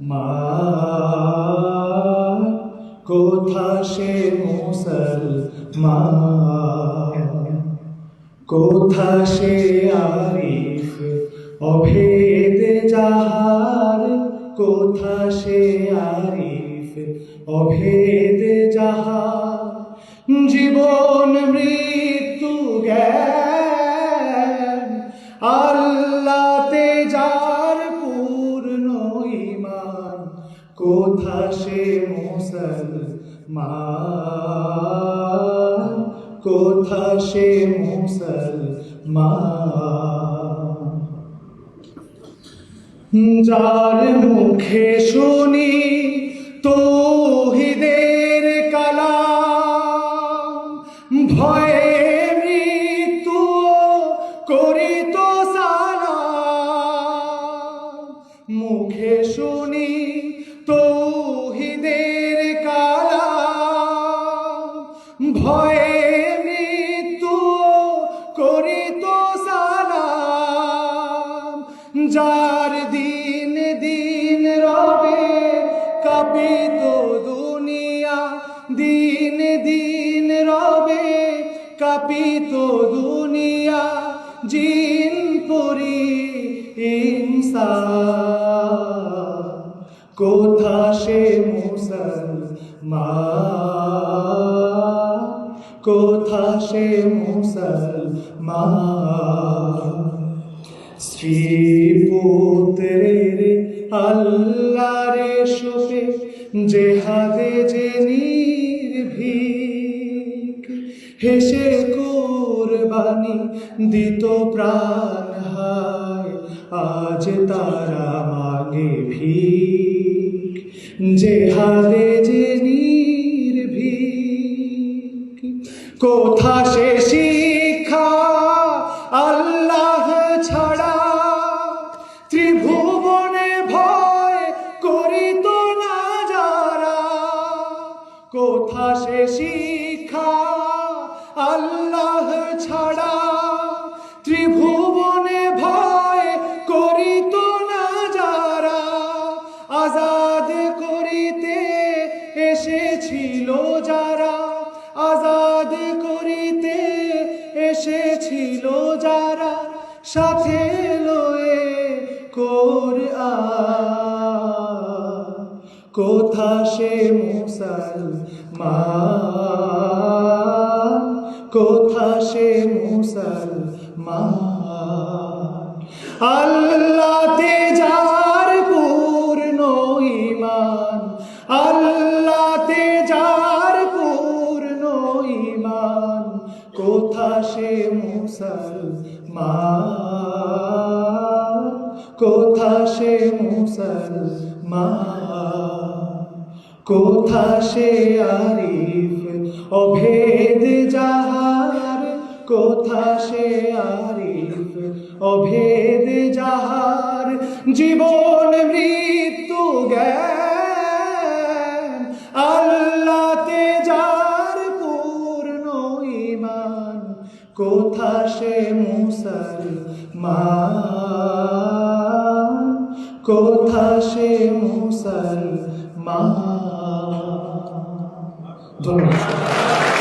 মুসলমান কোথা সে মুসলমান? কোথা সে আরিফ? অভেদ যাহার, কোথা সে আরিফ? অভেদ যাহার, জীবন মৃত্যু জ্ঞান, আল্লাতে যার কোথা সে মুসলমান কোথা সে মুসলমান যার মুখে শুনি তৌহিদের কালাম, ভয়ে মৃত্যু করিত সালাম। মুখে শুনি তৌহিদের কালাম। ভয়ে মৃত্যু করিত সালাম। যার দিন দিন রবে, কাঁপিত দুনিয়া দিন দিন রবে, কাঁপিত দুনিয়া জিন পরি ইনসান কোথা সে মুসলমান? কোথা সে মুসলমান? স্ত্রী পুত্রের আল্লাহরে শোকে জেহাদে যে নির্ভীক হেসে কোরবানি দিত প্রাণ হায়, আজ তারা মাগে ভিক জেহাদে যে নির্ভীক কোথা সে শিক্ষা আল্লাহ ছাড়া? ত্রিভুবনে ভয় করিত না যারা? কোথা সে শিক্ষা সাথে লয়ে কোথা সে মুসলমান? কোথা সে মুসলমান? আল্লাহতে কোথা সে মুসলমান? কোথা সে মুসলমান? কোথা সে আরিফ? অভেদ যাহার। কোথা সে আরিফ? অভেদ যাহার। জীবন মৃত্যু কোথা সে মুসলমান কোথা সে মুসলমান ধন্যবাদ।